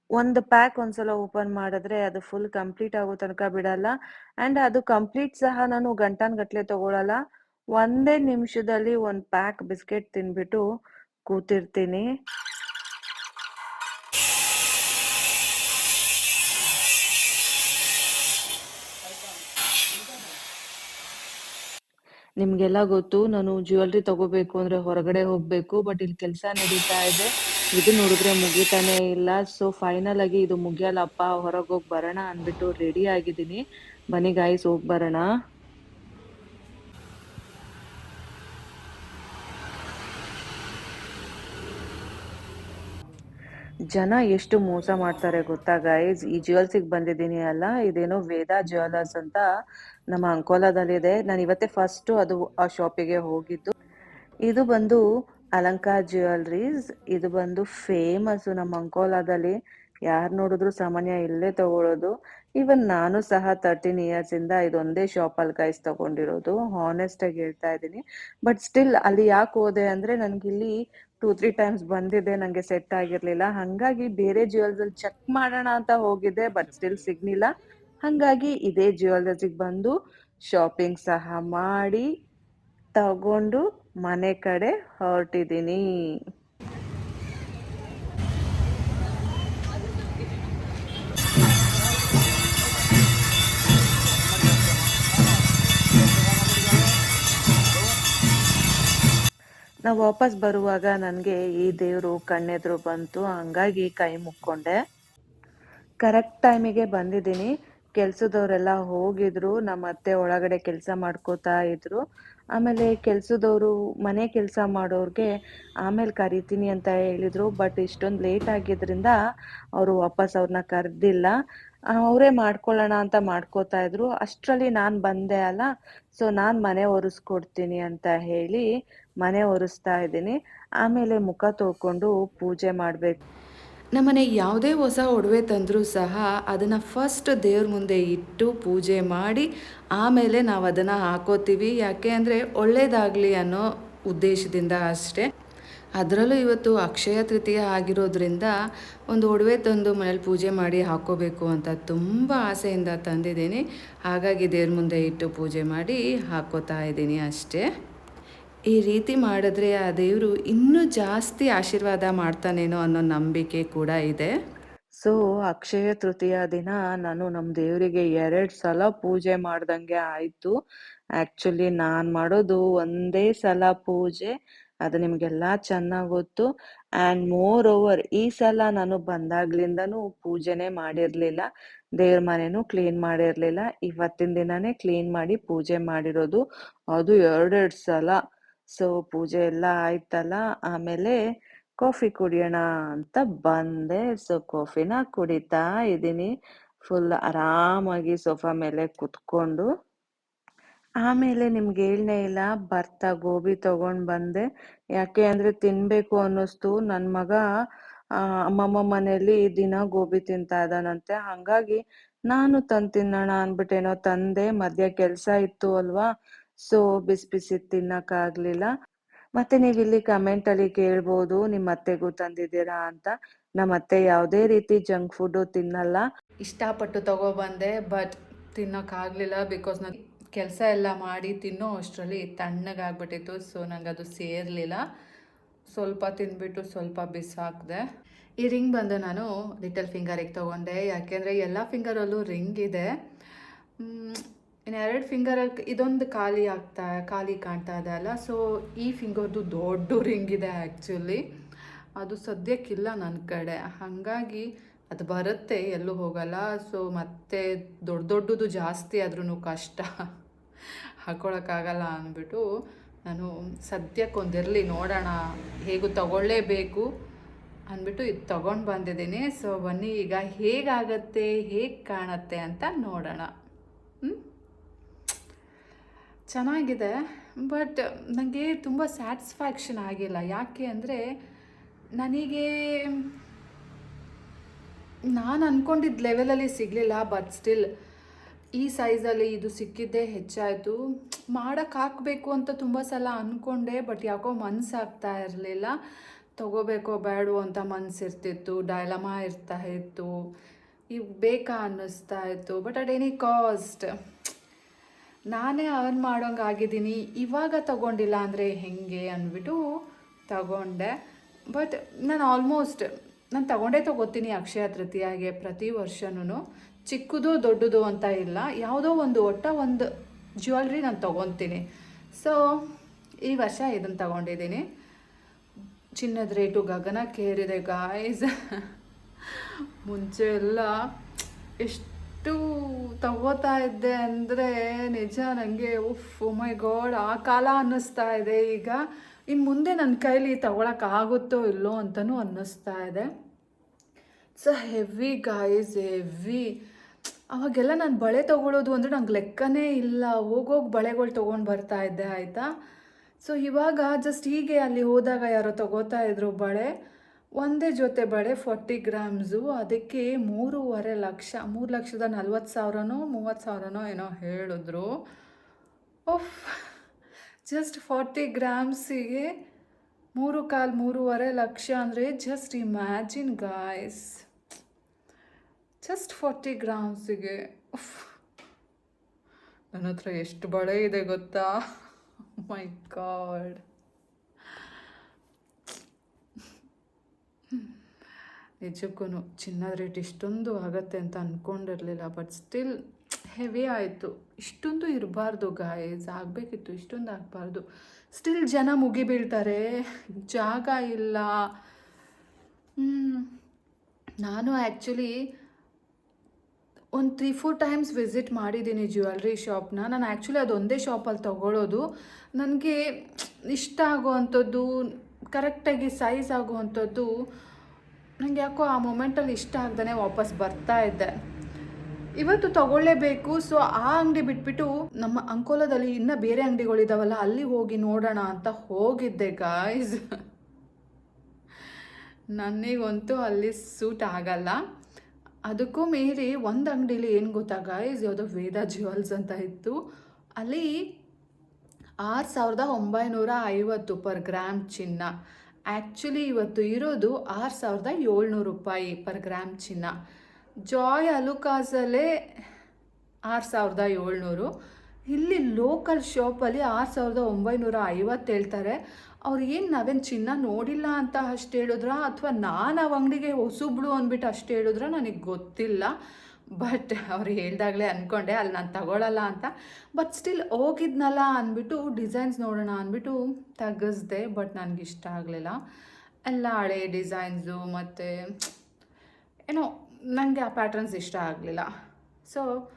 ಒಂದು ಪ್ಯಾಕ್ ಒಂದ್ಸಲ ಓಪನ್ ಮಾಡಿದ್ರೆ ಅದು ಫುಲ್ ಕಂಪ್ಲೀಟ್ ಆಗೋ ತನಕ ಬಿಡಲ್ಲ. ಆ್ಯಂಡ್ ಅದು ಕಂಪ್ಲೀಟ್ ಸಹ ನಾನು ಗಂಟನ್ ಗಟ್ಲೆ ತಗೊಳಲ್ಲ. ಒಂದೇ ನಿಮಿಷದಲ್ಲಿ ಒಂದು ಪ್ಯಾಕ್ ಬಿಸ್ಕೆಟ್ ತಿನ್ಬಿಟ್ಟು ಕೂತಿರ್ತೀನಿ. ನಿಮ್ಗೆಲ್ಲ ಗೊತ್ತು. ನಾನು ಜ್ಯುವೆಲ್ರಿ ತಗೋಬೇಕು ಅಂದ್ರೆ ಹೊರಗಡೆ ಹೋಗ್ಬೇಕು ಬಟ್ ಇಲ್ಲಿ ಕೆಲಸ ನಡೀತಾ ಇದೆ. ಇದು ನೋಡಿದ್ರೆ ಮುಗಿತಾನೆ ಇಲ್ಲ. ಸೊ ಫೈನಲ್ ಆಗಿ ಇದು ಮುಗಿಯಲ್ಲಪ್ಪ, ಹೊರಗೆ ಹೋಗಿ ಬರೋಣ ಅಂದ್ಬಿಟ್ಟು ರೆಡಿ ಆಗಿದ್ದೀನಿ. ಬನ್ನಿ ಗಾಯ್ಸ್ ಹೋಗಿ ಬರೋಣ. ಜನ ಎಷ್ಟು ಮೋಸ ಮಾಡ್ತಾರೆ ಗೊತ್ತಾ ಗೈಸ್ ಈ ಜ್ಯುವೆಲ್ಸಿಗೆ ಬಂದಿದ್ದೀನಿ ಅಲ್ಲ, ಇದೇನೋ ವೇದಾ ಜ್ಯುವೆಲರ್ಸ್ ಅಂತ ನಮ್ಮ ಅಂಕೋಲಾದಲ್ಲಿದೆ. ನಾನು ಇವತ್ತೇ ಫಸ್ಟ್ ಅದು ಆ ಶಾಪಿಗೆ ಹೋಗಿದ್ದು. ಇದು ಬಂದು ಅಲಂಕಾರ ಜ್ಯುವೆಲ್ರೀಸ್ ಇದು ಬಂದು ಫೇಮಸ್ ನಮ್ಮ ಅಂಕೋಲಾದಲ್ಲಿ. ಯಾರು ನೋಡಿದ್ರು ಸಾಮಾನ್ಯ ಇಲ್ಲೇ ತಗೊಳ್ಳೋದು ಈವನ್ ನಾನು ಸಹ ತರ್ಟೀನ್ ಇಂದ ಇದೊಂದೇ ಶಾಪಲ್ಲಿ ಗೈಸ್ ತಗೊಂಡಿರೋದು. ಹಾನೆಸ್ಟಾಗಿ ಹೇಳ್ತಾ ಇದ್ದೀನಿ. ಬಟ್ ಸ್ಟಿಲ್ ಅಲ್ಲಿ ಯಾಕೆ ಹೋದೆ ಅಂದರೆ, ನನಗಿಲ್ಲಿ ಟೂ ತ್ರೀ ಟೈಮ್ಸ್ ಬಂದಿದೆ, ನಂಗೆ ಸೆಟ್ ಆಗಿರಲಿಲ್ಲ. ಹಂಗಾಗಿ ಬೇರೆ ಜ್ಯುವೆಲ್ಸಲ್ಲಿ ಚೆಕ್ ಮಾಡೋಣ ಅಂತ ಹೋಗಿದ್ದೆ ಬಟ್ ಸ್ಟಿಲ್ ಸಿಗ್ಲಿಲ್ಲ. ಹಂಗಾಗಿ ಇದೇ ಜ್ಯುವೆಲ್ಲರ್ಸಿಗೆ ಬಂದು ಶಾಪಿಂಗ್ ಸಹ ಮಾಡಿ ತಗೊಂಡು ಮನೆ ಕಡೆ ಹೊರಟಿದ್ದೀನಿ. ನಾವು ವಾಪಸ್ ಬರುವಾಗ ನನಗೆ ಈ ದೇವರು ಕಣ್ಣೆದ್ರು ಬಂತು, ಹಂಗಾಗಿ ಕೈ ಮುಕ್ಕೊಂಡೆ. ಕರೆಕ್ಟ್ ಟೈಮಿಗೆ ಬಂದಿದ್ದೀನಿ. ಕೆಲಸದವರೆಲ್ಲ ಹೋಗಿದ್ರು ನಮ್ಮ ಅತ್ತೆ ಒಳಗಡೆ ಕೆಲಸ ಮಾಡ್ಕೋತಾ ಇದ್ರು. ಆಮೇಲೆ ಕೆಲಸದವರು ಮನೆ ಕೆಲಸ ಮಾಡೋರಿಗೆ ಆಮೇಲೆ ಕರಿತೀನಿ ಅಂತ ಹೇಳಿದ್ರು, ಬಟ್ ಇಷ್ಟೊಂದು ಲೇಟ್ ಆಗಿದ್ರಿಂದ ಅವರು ವಾಪಸ್ ಅವ್ರನ್ನ ಕರೆದಿಲ್ಲ. ಅವರೇ ಮಾಡ್ಕೊಳ್ಳೋಣ ಅಂತ ಮಾಡ್ಕೋತಾ ಇದ್ರು. ಅಷ್ಟರಲ್ಲಿ ನಾನು ಬಂದೆ ಅಲ್ಲ, ಸೊ ನಾನು ಮನೆ ಒರೆಸ್ಕೊಡ್ತೀನಿ ಅಂತ ಹೇಳಿ ಮನೆ ಒರೆಸ್ತಾ ಇದ್ದೀನಿ. ಆಮೇಲೆ ಮುಖ ತೊಳ್ಕೊಂಡು ಪೂಜೆ ಮಾಡಬೇಕು. ನಮ್ಮನೆ ಯಾವುದೇ ಹೊಸ ಒಡವೆ ತಂದರೂ ಸಹ ಅದನ್ನು ಫಸ್ಟ್ ದೇವ್ರ ಮುಂದೆ ಇಟ್ಟು ಪೂಜೆ ಮಾಡಿ ಆಮೇಲೆ ನಾವು ಅದನ್ನು ಹಾಕೋತೀವಿ. ಯಾಕೆ ಅಂದರೆ ಒಳ್ಳೇದಾಗಲಿ ಅನ್ನೋ ಉದ್ದೇಶದಿಂದ ಅಷ್ಟೇ. ಅದರಲ್ಲೂ ಇವತ್ತು ಅಕ್ಷಯ ತೃತೀಯ ಆಗಿರೋದ್ರಿಂದ ಒಂದು ಒಡವೆ ತಂದು ಮನೇಲಿ ಪೂಜೆ ಮಾಡಿ ಹಾಕೋಬೇಕು ಅಂತ ತುಂಬ ಆಸೆಯಿಂದ ತಂದಿದ್ದೀನಿ. ಹಾಗಾಗಿ ದೇವ್ರ ಮುಂದೆ ಇಟ್ಟು ಪೂಜೆ ಮಾಡಿ ಹಾಕೋತಾ ಇದ್ದೀನಿ ಅಷ್ಟೇ. ಈ ರೀತಿ ಮಾಡಿದ್ರೆ ಆ ದೇವರು ಇನ್ನೂ ಜಾಸ್ತಿ ಆಶೀರ್ವಾದ ಮಾಡ್ತಾನೇನೋ ಅನ್ನೋ ನಂಬಿಕೆ ಕೂಡ ಇದೆ. ಸೊ ಅಕ್ಷಯ ತೃತೀಯ ದಿನ ನಾನು ನಮ್ಮ ದೇವರಿಗೆ ಎರಡು ಸಲ ಪೂಜೆ ಮಾಡ್ದಂಗೆ ಆಯಿತು. ಆ್ಯಕ್ಚುಲಿ ನಾನು ಮಾಡೋದು ಒಂದೇ ಸಲ ಪೂಜೆ. ಅದು ನಿಮಗೆಲ್ಲ ಚೆನ್ನಾಗಿ ಗೊತ್ತು. ಆ್ಯಂಡ್ ಮೋರ್ ಓವರ್ ಈ ಸಲ ನಾನು ಬಂದಾಗ್ಲಿಂದನೂ ಪೂಜೆನೇ ಮಾಡಿರಲಿಲ್ಲ. ದೇವ್ರ ಮನೆನೂ ಕ್ಲೀನ್ ಮಾಡಿರಲಿಲ್ಲ. ಇವತ್ತಿನ ದಿನನೇ ಕ್ಲೀನ್ ಮಾಡಿ ಪೂಜೆ ಮಾಡಿರೋದು. ಅದು ಎರಡೆರಡು ಸಲ. ಸೊ ಪೂಜೆ ಎಲ್ಲ ಆಯ್ತಲ್ಲ, ಆಮೇಲೆ ಕಾಫಿ ಕುಡಿಯೋಣ ಅಂತ ಬಂದೆ. ಸೊ, ಕಾಫಿನ ಕುಡಿತಾ ಇದ್ದೀನಿ. ಫುಲ್ ಆರಾಮಾಗಿ ಸೋಫಾ ಮೇಲೆ ಕುತ್ಕೊಂಡು. ಆಮೇಲೆ ನಿಮ್ಗೆ ಹೇಳ್ನೇ ಇಲ್ಲ ಬರ್ತಾ ಗೋಬಿ ತಗೊಂಡ್ ಬಂದೆ. ಯಾಕೆ ಅಂದ್ರೆ ತಿನ್ಬೇಕು ಅನ್ನಿಸ್ತು. ನನ್ನ ಮಗ ಅಮ್ಮಮ್ಮ ಮನೆಯಲ್ಲಿ ದಿನ ಗೋಬಿ ತಿಂತಾ ಇದ್ದಾನಂತೆ. ಹಂಗಾಗಿ ನಾನು ತಂದ್ ತಿನ್ನೋಣ ಅಂದ್ಬಿಟ್ಟೇನೋ ತಂದೆ. ಮಧ್ಯ ಕೆಲಸ ಇತ್ತು ಅಲ್ವಾ? ಸೊ ಬಿಸಿ ಬಿಸಿ ತಿನ್ನಕ್ಕಾಗ್ಲಿಲ್ಲ ಮತ್ತೆ ನೀವು ಇಲ್ಲಿ ಕಮೆಂಟ್ ಅಲ್ಲಿ ಕೇಳ್ಬೋದು ನಿಮ್ಮ ಅತ್ತೆಗೂ ತಂದಿದ್ದೀರಾ ಅಂತ. ನಮ್ಮ ಅತ್ತೆ ಯಾವುದೇ ರೀತಿ ಜಂಕ್ ಫುಡ್ ತಿನ್ನಲ್ಲ. ಇಷ್ಟಪಟ್ಟು ತಗೊಬಂದೆ ಬಟ್ ತಿನ್ನೋಕ್ಕಾಗಲಿಲ್ಲ ಬಿಕಾಸ್ ನಾನು ಕೆಲಸ ಎಲ್ಲ ಮಾಡಿ ತಿನ್ನೋ ಅಷ್ಟರಲ್ಲಿ ತಣ್ಣಗಾಗ್ಬಿಟ್ಟಿತ್ತು ಸೊ ನಂಗೆ ಅದು ಸೇರಲಿಲ್ಲ. ಸ್ವಲ್ಪ ತಿಂದ್ಬಿಟ್ಟು ಸ್ವಲ್ಪ ಬಿಸಾಕಿದೆ ಈ ರಿಂಗ್ ಬಂದು ನಾನು ಲಿಟಲ್ ಫಿಂಗರಿಗೆ ತೊಗೊಂಡೆ, ಯಾಕೆಂದರೆ ಎಲ್ಲ ಫಿಂಗರಲ್ಲೂ ರಿಂಗ್ ಇದೆ. ಇನ್ನು ಎರಡು ಫಿಂಗರ್ ಇದೊಂದು ಖಾಲಿ ಆಗ್ತಾ, ಖಾಲಿ ಕಾಣ್ತಾ ಇದೆ ಅಲ್ಲ? ಸೊ ಈ ಫಿಂಗರ್ದು ದೊಡ್ಡ ರಿಂಗ್ ಇದೆ ಆ್ಯಕ್ಚುಲಿ ಅದು ಸದ್ಯಕ್ಕಿಲ್ಲ ನನ್ನ ಕಡೆ. ಹಾಗಾಗಿ ಅದು ಬರುತ್ತೆ, ಎಲ್ಲೂ ಹೋಗಲ್ಲ. ಸೊ ಮತ್ತೆ ದೊಡ್ಡ ದೊಡ್ಡದು ಜಾಸ್ತಿ ಆದ್ರೂ ಕಷ್ಟ. ಹಾಕ್ಕೊಳಕ್ಕಾಗಲ್ಲ ಅಂದ್ಬಿಟ್ಟು ನಾನು ಸದ್ಯಕ್ಕೆ ಒಂದಿರಲಿ ನೋಡೋಣ, ಹೇಗೂ ತಗೊಳ್ಳೇಬೇಕು ಅಂದ್ಬಿಟ್ಟು ಇದು ತೊಗೊಂಡು ಬಂದಿದ್ದೀನಿ. ಸೊ ಬನ್ನಿ, ಈಗ ಹೇಗಾಗತ್ತೆ, ಹೇಗೆ ಕಾಣತ್ತೆ ಅಂತ ನೋಡೋಣ. ಹ್ಞೂ ಚೆನ್ನಾಗಿದೆ ಬಟ್ ನನಗೆ ತುಂಬ ಸ್ಯಾಟಿಸ್ಫ್ಯಾಕ್ಷನ್ ಆಗಿಲ್ಲ. ಯಾಕೆ ಅಂದರೆ ನನಗೆ ನಾನು ಅಂದ್ಕೊಂಡಿದ್ದ ಲೆವೆಲಲ್ಲಿ ಸಿಗಲಿಲ್ಲ ಬಟ್ ಸ್ಟಿಲ್ ಈ ಸೈಜಲ್ಲಿ ಇದು ಸಿಕ್ಕಿದ್ದೇ ಹೆಚ್ಚಾಯಿತು. ಮಾಡೋಕ್ಕೆ ಹಾಕಬೇಕು ಅಂತ ತುಂಬ ಸಲ ಅಂದ್ಕೊಂಡೆ ಬಟ್ ಯಾಕೋ ಮನಸ್ಸಾಗ್ತಾ ಇರಲಿಲ್ಲ. ತೊಗೋಬೇಕೋ ಬೇಡವೋ ಅಂತ ಮನಸ್ಸಿರ್ತಿತ್ತು ಡೈಲಮಾ ಇರ್ತಾ ಇತ್ತು. ಈಗ ಬೇಕಾ ಅನ್ನಿಸ್ತಾ ಇತ್ತು ಬಟ್ ಅಟ್ ಎನಿ ಕಾಸ್ಟ್ ನಾನೇ ಅರ್ನ್ ಮಾಡೋಂಗೆ ಆಗಿದ್ದೀನಿ, ಇವಾಗ ತಗೊಂಡಿಲ್ಲ ಅಂದರೆ ಹೆಂಗೆ ಅಂದ್ಬಿಟ್ಟು ತಗೊಂಡೆ. ಬಟ್ ನಾನು ಆಲ್ಮೋಸ್ಟ್ ನಾನು ತಗೊಂಡೇ ತಗೋತೀನಿ ಅಕ್ಷಯ ತೃತೀಯಾಗೆ ಪ್ರತಿ ವರ್ಷನೂ ಚಿಕ್ಕದು ದೊಡ್ಡದು ಅಂತ ಇಲ್ಲ, ಯಾವುದೋ ಒಂದು ಒಟ್ಟ ಒಂದು ಜ್ಯುವೆಲ್ರಿ ನಾನು ತೊಗೊತೀನಿ. ಸೊ ಈ ವರ್ಷ ಇದನ್ನು ತಗೊಂಡಿದ್ದೀನಿ. ಚಿನ್ನದ ರೇಟು ಗಗನಕ್ಕೇರಿದೆ ಗಾಯ್ಸ್ ಮುಂಚೆ ಎಲ್ಲ ಎಷ್ಟು ತಗೋತಾ ಇದ್ದೆ ಅಂದರೆ ನಿಜ ನನಗೆ ಉಫ್ ಮೈ ಗಾಡ್ ಆ ಕಾಲ ಅನ್ನಿಸ್ತಾ ಇದೆ. ಈಗ ಇನ್ನು ಮುಂದೆ ನನ್ನ ಕೈಲಿ ತಗೊಳಕ್ಕಾಗುತ್ತೋ ಇಲ್ಲೋ ಅಂತಲೂ ಅನ್ನಿಸ್ತಾ ಇದೆ. ಸೊ ಹೆವಿ ಗಾಯ್ಸ್ ಹೆವಿ ಅವಾಗೆಲ್ಲ ನಾನು ಬಳೆ ತೊಗೊಳೋದು ಅಂದರೆ ನಂಗೆ ಲೆಕ್ಕನೇ ಇಲ್ಲ. ಹೋಗೋಗಿ ಬಳೆಗಳು ತೊಗೊಂಡು ಬರ್ತಾ ಇದ್ದೆ, ಆಯಿತಾ? ಸೊ ಇವಾಗ ಜಸ್ಟ್ ಹೀಗೆ ಅಲ್ಲಿ ಹೋದಾಗ ಯಾರೋ ತಗೋತಾ ಇದ್ರು ಬಳೆ. ಒಂದೇ ಜೊತೆ ಬಳೆ ಫೋರ್ಟಿ ಗ್ರಾಮ್ಸು. ಅದಕ್ಕೆ ಮೂರುವರೆ ಲಕ್ಷ, ಮೂರು ಲಕ್ಷದ ನಲ್ವತ್ತು ಸಾವಿರನೋ, ಮೂವತ್ತು ಸಾವಿರನೋ ಏನೋ ಹೇಳಿದ್ರು. ಓಫ್ ಜಸ್ಟ್ ಫಾರ್ಟಿ ಗ್ರಾಮ್ಸಿಗೆ ಮೂರು ಕಾಲು ಮೂರುವರೆ ಲಕ್ಷ ಅಂದರೆ just imagine guys. Just forty ಗ್ರಾಮ್ಸಿಗೆ. ಉಫ್ ನನ್ನ ಹತ್ರ ಎಷ್ಟು ಬಳೆ ಇದೆ ಗೊತ್ತಾ? ಮೈ ಗಾಡ್. ನಿಜಕ್ಕೂ ಚಿನ್ನದ ರೇಟ್ ಇಷ್ಟೊಂದು ಆಗತ್ತೆ ಅಂತ ಅಂದ್ಕೊಂಡಿರಲಿಲ್ಲ ಬಟ್ ಸ್ಟಿಲ್ ಹೆವಿ ಆಯಿತು. ಇಷ್ಟೊಂದು ಇರಬಾರ್ದು ಗಾಯಸ್ ಆಗಬೇಕಿತ್ತು, ಇಷ್ಟೊಂದು ಆಗಬಾರ್ದು. ಸ್ಟಿಲ್ ಜನ ಮುಗಿಬೀಳ್ತಾರೆ ಜಾಗ ಇಲ್ಲ. ನಾನು ಆ್ಯಕ್ಚುಲಿ ಒಂದು ತ್ರೀ ಫೋರ್ ಟೈಮ್ಸ್ ವಿಸಿಟ್ ಮಾಡಿದ್ದೀನಿ ಜ್ಯುವೆಲ್ರಿ ಶಾಪ್ನ ನಾನು ಆ್ಯಕ್ಚುಲಿ ಅದೊಂದೇ ಶಾಪಲ್ಲಿ ತೊಗೊಳ್ಳೋದು ನನಗೆ ಇಷ್ಟ ಆಗುವಂಥದ್ದು ಕರೆಕ್ಟಾಗಿ ಸೈಜ್ ಆಗುವಂಥದ್ದು ನನಗೆ ಯಾಕೋ ಆ ಮೊಮೆಂಟಲ್ಲಿ ಇಷ್ಟ ಆಗ್ದೇ ವಾಪಸ್ ಬರ್ತಾ ಇದ್ದೆ. ಇವತ್ತು ತಗೊಳ್ಳೇಬೇಕು ಸೊ ಆ ಅಂಗಡಿ ಬಿಟ್ಬಿಟ್ಟು ನಮ್ಮ ಅಂಕೋಲದಲ್ಲಿ ಇನ್ನೂ ಬೇರೆ ಅಂಗಡಿಗಳಿದಾವಲ್ಲ, ಅಲ್ಲಿ ಹೋಗಿ ನೋಡೋಣ ಅಂತ ಹೋಗಿದ್ದೆ ಗಾಯ್ಸ್ ನನಗಂತೂ ಅಲ್ಲಿ ಸೂಟ್ ಆಗಲ್ಲ. ಅದಕ್ಕೂ ಮೀರಿ ಒಂದು ಅಂಗಡೀಲಿ ಏನು ಗೊತ್ತಾ ಗಾಯ್ಸ್ ಯಾವುದೋ ವೇದ ಜ್ಯುವೆಲ್ಸ್ ಅಂತ ಇತ್ತು. ಅಲ್ಲಿ ಆರು ಸಾವಿರದ ಒಂಬೈನೂರ ಐವತ್ತು ಪರ್ ಗ್ರಾಮ್ ಚಿನ್ನ. ಆ್ಯಕ್ಚುಲಿ ಇವತ್ತು ಇರೋದು ಆರು ಸಾವಿರದ ಏಳ್ನೂರು ರೂಪಾಯಿ ಪರ್ ಗ್ರಾಮ್ ಚಿನ್ನ. ಜಾಯ್ ಅಲುಕಾಸಲ್ಲೇ ಆರು ಸಾವಿರದ ಏಳ್ನೂರು. ಇಲ್ಲಿ ಲೋಕಲ್ ಶಾಪಲ್ಲಿ ಆರು ಸಾವಿರದ ಒಂಬೈನೂರ ಐವತ್ತು ಹೇಳ್ತಾರೆ. ಅವ್ರು ಏನು ನಾವೇನು ಚಿನ್ನ ನೋಡಿಲ್ಲ ಅಂತ ಅಷ್ಟು ಹೇಳಿದ್ರ? ಅಥವಾ ನಾನು ಆ ಅಂಗಡಿಗೆ ಹೊಸುಬ್ಳು ಅಂದ್ಬಿಟ್ಟು ಅಷ್ಟು ಹೇಳಿದ್ರ? ನನಗೆ ಗೊತ್ತಿಲ್ಲ. ಬಟ್ ಅವ್ರು ಹೇಳ್ದಾಗಲೇ ಅಂದ್ಕೊಂಡೆ ಅಲ್ಲಿ ನಾನು ತಗೊಳ್ಳಲ್ಲ ಅಂತ. ಬಟ್ ಸ್ಟಿಲ್ ಹೋಗಿದ್ನಲ್ಲ ಅಂದ್ಬಿಟ್ಟು ಡಿಸೈನ್ಸ್ ನೋಡೋಣ ಅಂದ್ಬಿಟ್ಟು ತೆಗೆಸ್ದೆ ಬಟ್ ನನಗೆ ಇಷ್ಟ ಆಗಲಿಲ್ಲ. ಎಲ್ಲ ಹಳೆ ಡಿಸೈನ್ಸು ಮತ್ತು, ಏನೋ ನನಗೆ ಆ ಪ್ಯಾಟ್ರನ್ಸ್ ಇಷ್ಟ ಆಗಲಿಲ್ಲ. ಸೊ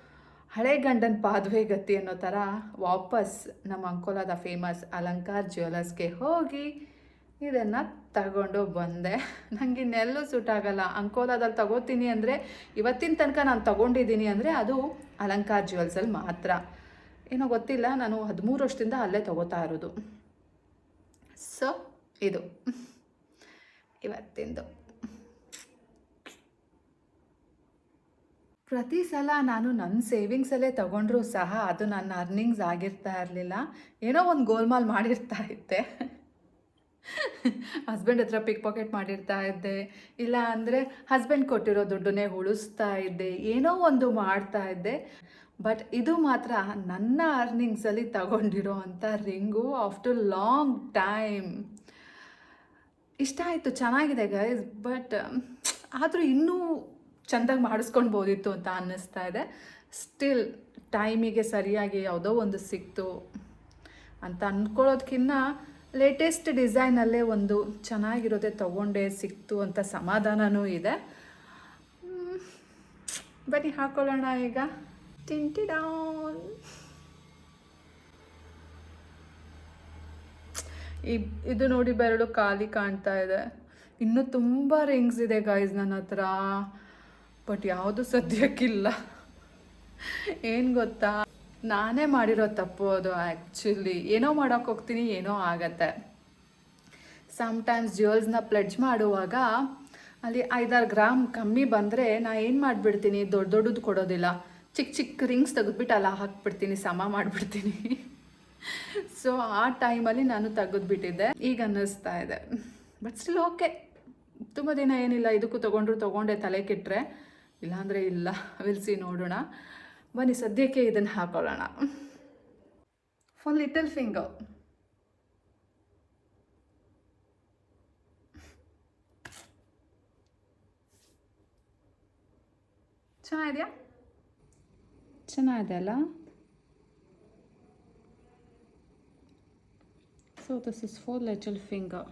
ಹಳೆ ಗಂಡನ ಪಾದುವೆ ಗತಿ ಅನ್ನೋ ಥರ ವಾಪಸ್ ನಮ್ಮ ಅಂಕೋಲಾದ ಫೇಮಸ್ ಅಲಂಕಾರ್ ಜ್ಯುವೆಲರ್ಸ್ಗೆ ಹೋಗಿ ಇದನ್ನು ತಗೊಂಡು ಬಂದೆ. ನನಗೆ ಇನ್ನೆಲ್ಲೂ ಆಗಲ್ಲ. ಅಂಕೋಲಾದಲ್ಲಿ ತಗೋತೀನಿ ಅಂದರೆ ಇವತ್ತಿನ ತನಕ ನಾನು ತಗೊಂಡಿದ್ದೀನಿ ಅಂದರೆ ಅದು ಅಲಂಕಾರ್ ಜ್ಯುವೆಲ್ಸಲ್ಲಿ ಮಾತ್ರ. ಏನೋ ಗೊತ್ತಿಲ್ಲ, ನಾನು ಹದಿಮೂರು ವರ್ಷದಿಂದ ಅಲ್ಲೇ ತಗೋತಾ ಇರೋದು. ಸೊ ಇದು. ಇವತ್ತಿಂದು. ಪ್ರತಿ ಸಲ ನಾನು ನನ್ನ ಸೇವಿಂಗ್ಸಲ್ಲೇ ತಗೊಂಡ್ರೂ ಸಹ ಅದು ನನ್ನ ಅರ್ನಿಂಗ್ಸ್ ಆಗಿರ್ತಾ ಇರಲಿಲ್ಲ. ಏನೋ ಒಂದು ಗೋಲ್ಮಾಲ್ ಮಾಡಿರ್ತಾ ಇದ್ದೆ. ಹಸ್ಬೆಂಡ್ ಹತ್ರ ಪಿಕ್ ಪಾಕೆಟ್ ಮಾಡಿರ್ತಾ ಇದ್ದೆ. ಇಲ್ಲ ಅಂದರೆ ಹಸ್ಬೆಂಡ್ ಕೊಟ್ಟಿರೋ ದುಡ್ಡನ್ನೇ ಉಳಿಸ್ತಾ ಇದ್ದೆ. ಏನೋ ಒಂದು ಮಾಡ್ತಾ ಇದ್ದೆ. ಬಟ್ ಇದು ಮಾತ್ರ ನನ್ನ ಅರ್ನಿಂಗ್ಸಲ್ಲಿ ತಗೊಂಡಿರೋ ಅಂಥ ರಿಂಗು ಆಫ್ಟರ್ ಲಾಂಗ್ ಟೈಮ್ ಇಷ್ಟ ಆಯಿತು, ಚೆನ್ನಾಗಿದೆ ಗೈಸ್ ಬಟ್ ಆದರೂ ಇನ್ನೂ ಚೆಂದಾಗಿ ಮಾಡಿಸ್ಕೊಳ್ಬೋದಿತ್ತು ಅಂತ ಅನ್ನಿಸ್ತಾ ಇದೆ. ಸ್ಟಿಲ್ ಟೈಮಿಗೆ ಸರಿಯಾಗಿ ಯಾವುದೋ ಒಂದು ಸಿಕ್ತು ಅಂತ ಅಂದ್ಕೊಳ್ಳೋದಕ್ಕಿಂತ ಲೇಟೆಸ್ಟ್ ಡಿಸೈನಲ್ಲೇ ಒಂದು ಚೆನ್ನಾಗಿರೋದೇ ತೊಗೊಂಡೆ, ಸಿಕ್ತು ಅಂತ ಸಮಾಧಾನವೂ ಇದೆ. ಬನ್ನಿ ಹಾಕೊಳ್ಳೋಣ ಈಗ. ತಿಂಟಿ ಡೌನ್ ಈ, ಇದು ನೋಡಿ ಬೆರಳು ಖಾಲಿ ಕಾಣ್ತಾ ಇದೆ. ಇನ್ನೂ ತುಂಬ ರಿಂಗ್ಸ್ ಇದೆ ಗೈಸ್ ನನ್ನ ಹತ್ರ. ಬಟ್ ಯಾವುದು ಸದ್ಯಕ್ಕಿಲ್ಲ ಏನು ಗೊತ್ತಾ? ನಾನೇ ಮಾಡಿರೋ ತಪ್ಪು ಅದು ಆ್ಯಕ್ಚುಲಿ ಏನೋ ಮಾಡೋಕೆ ಹೋಗ್ತೀನಿ, ಏನೋ ಆಗತ್ತೆ. ಸಮ್ಟೈಮ್ಸ್ ಜ್ಯುವೆಲ್ಸ್ನ ಪ್ಲೆಡ್ಜ್ ಮಾಡುವಾಗ ಅಲ್ಲಿ ಐದಾರು ಗ್ರಾಮ್ ಕಮ್ಮಿ ಬಂದರೆ ನಾ ಏನು ಮಾಡಿಬಿಡ್ತೀನಿ, ದೊಡ್ಡ ದೊಡ್ಡದು ಕೊಡೋದಿಲ್ಲ. ಚಿಕ್ಕ ಚಿಕ್ಕ ರಿಂಗ್ಸ್ ತೆಗೆದ್ಬಿಟ್ಟು ಅಲ್ಲ ಹಾಕ್ಬಿಡ್ತೀನಿ, ಸಮ ಮಾಡಿಬಿಡ್ತೀನಿ. ಸೊ ಆ ಟೈಮಲ್ಲಿ ನಾನು ತೆಗೆದ್ಬಿಟ್ಟಿದ್ದೆ. ಈಗ ಅನ್ನಿಸ್ತಾ ಇದೆ. ಬಟ್ ಸ್ಟಿಲ್ ಓಕೆ ತುಂಬ ದಿನ ಏನಿಲ್ಲ, ಇದಕ್ಕೂ ತೊಗೊಂಡ್ರು ತೊಗೊಂಡೆ ತಲೆ ಕೆಟ್ಟರೆ ಇಲ್ಲಾಂದರೆ ಇಲ್ಲ. ವಿಲ್ಸಿ ನೋಡೋಣ. ಬನ್ನಿ, ಸದ್ಯಕ್ಕೆ ಇದನ್ನು ಹಾಕೊಳ್ಳೋಣ. ಫಾರ್ ಲಿಟಲ್ ಫಿಂಗರ್ ಚೆನ್ನಾಗಿದೆಯಾ? ಚೆನ್ನಾಗಿದೆ ಅಲ್ಲ? So this is for little finger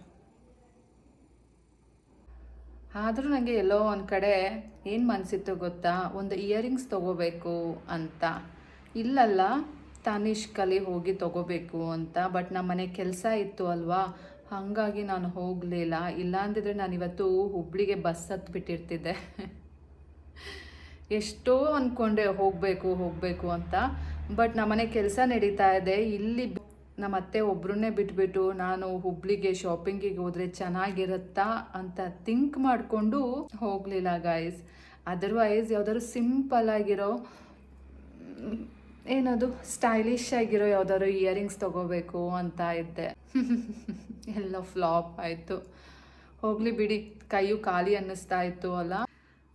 ಆದರೂ ನನಗೆ ಎಲ್ಲೋ ಒಂದು ಕಡೆ ಏನು ಮನಸ್ಸಿತ್ತು ಗೊತ್ತಾ? ಒಂದು ಇಯರಿಂಗ್ಸ್ ತೊಗೋಬೇಕು ಅಂತ. ಇಲ್ಲಲ್ಲ, ತಾನಿಷ್ಕಲ್ಲಿ ಹೋಗಿ ತೊಗೋಬೇಕು ಅಂತ. ಬಟ್ ನಮ್ಮ ಮನೆ ಕೆಲಸ ಇತ್ತು ಅಲ್ವಾ? ಹಾಗಾಗಿ ನಾನು ಹೋಗಲಿಲ್ಲ. ಇಲ್ಲ ನಾನು ಇವತ್ತು ಹುಬ್ಳಿಗೆ ಬಸ್ ಹತ್ಬಿಟ್ಟಿರ್ತಿದ್ದೆ. ಎಷ್ಟೋ ಅಂದ್ಕೊಂಡೆ ಹೋಗಬೇಕು ಹೋಗಬೇಕು ಅಂತ. ಬಟ್ ನಮ್ಮನೆ ಕೆಲಸ ನಡೀತಾ ಇದೆ. ಇಲ್ಲಿ ನಮ್ಮ ಅತ್ತೆ ಒಬ್ರನ್ನೇ ಬಿಟ್ಬಿಟ್ಟು ನಾನು ಹುಬ್ಳಿಗೆ ಶಾಪಿಂಗಿಗೆ ಹೋದರೆ ಚೆನ್ನಾಗಿರುತ್ತಾ ಅಂತ ಥಿಂಕ್ ಮಾಡಿಕೊಂಡು ಹೋಗಲಿಲ್ಲ ಗಾಯ್ಸ್ ಅದರ್ವೈಸ್ ಯಾವ್ದಾದ್ರು ಸಿಂಪಲ್ ಆಗಿರೋ, ಏನದು ಸ್ಟೈಲಿಶ್ ಆಗಿರೋ ಯಾವ್ದಾದ್ರು ಇಯರಿಂಗ್ಸ್ ತಗೋಬೇಕು ಅಂತ ಇದ್ದೆ. ಎಲ್ಲ ಫ್ಲಾಪ್ ಆಯಿತು. ಹೋಗಲಿ ಬಿಡಿ, ಕೈಯು ಖಾಲಿ ಅನ್ನಿಸ್ತಾ ಇತ್ತು ಅಲ್ಲ.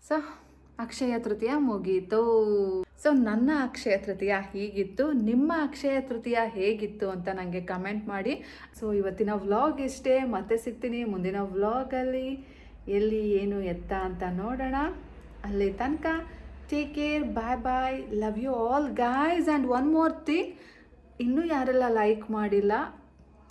ಸೊ ಅಕ್ಷಯ ತೃತೀಯ ಮುಗೀತು. ಸೊ ನನ್ನ ಅಕ್ಷಯ ತೃತೀಯ ಹೀಗಿತ್ತು. ನಿಮ್ಮ ಅಕ್ಷಯ ತೃತೀಯ ಹೇಗಿತ್ತು ಅಂತ ನನಗೆ ಕಮೆಂಟ್ ಮಾಡಿ. ಸೊ ಇವತ್ತಿನ ವ್ಲಾಗ್ ಇಷ್ಟೇ ಮತ್ತೆ ಸಿಗ್ತೀನಿ. ಮುಂದಿನ ವ್ಲಾಗಲ್ಲಿ ಎಲ್ಲಿ ಏನು ಎತ್ತ ಅಂತ ನೋಡೋಣ. ಅಲ್ಲಿ ತನಕ take care bye bye love you all guys and one more thing ಇನ್ನೂ ಯಾರೆಲ್ಲ ಲೈಕ್ ಮಾಡಿಲ್ಲ,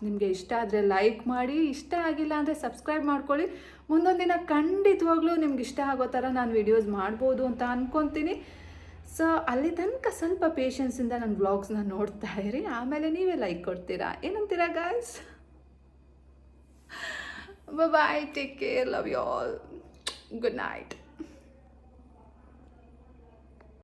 ನಿಮಗೆ ಇಷ್ಟ ಆದರೆ ಲೈಕ್ ಮಾಡಿ, ಇಷ್ಟ ಆಗಿಲ್ಲ ಅಂದರೆ ಸಬ್ಸ್ಕ್ರೈಬ್ ಮಾಡ್ಕೊಳ್ಳಿ. ಮುಂದೊಂದು ದಿನ ಖಂಡಿತವಾಗ್ಲೂ ನಿಮ್ಗೆ ಇಷ್ಟ ಆಗೋ ಥರ ನಾನು ವಿಡಿಯೋಸ್ ಮಾಡ್ಬೋದು ಅಂತ ಅಂದ್ಕೊತೀನಿ ಸೊ ಅಲ್ಲಿ ತನಕ ಸ್ವಲ್ಪ ಪೇಷನ್ಸಿಂದ ನನ್ನ ವ್ಲಾಗ್ಸ್ನ ನೋಡ್ತಾ ಇರಿ. ಆಮೇಲೆ ನೀವೇ ಲೈಕ್ ಕೊಡ್ತೀರಾ? ಏನಂತೀರಾ guys bye take care love you all good night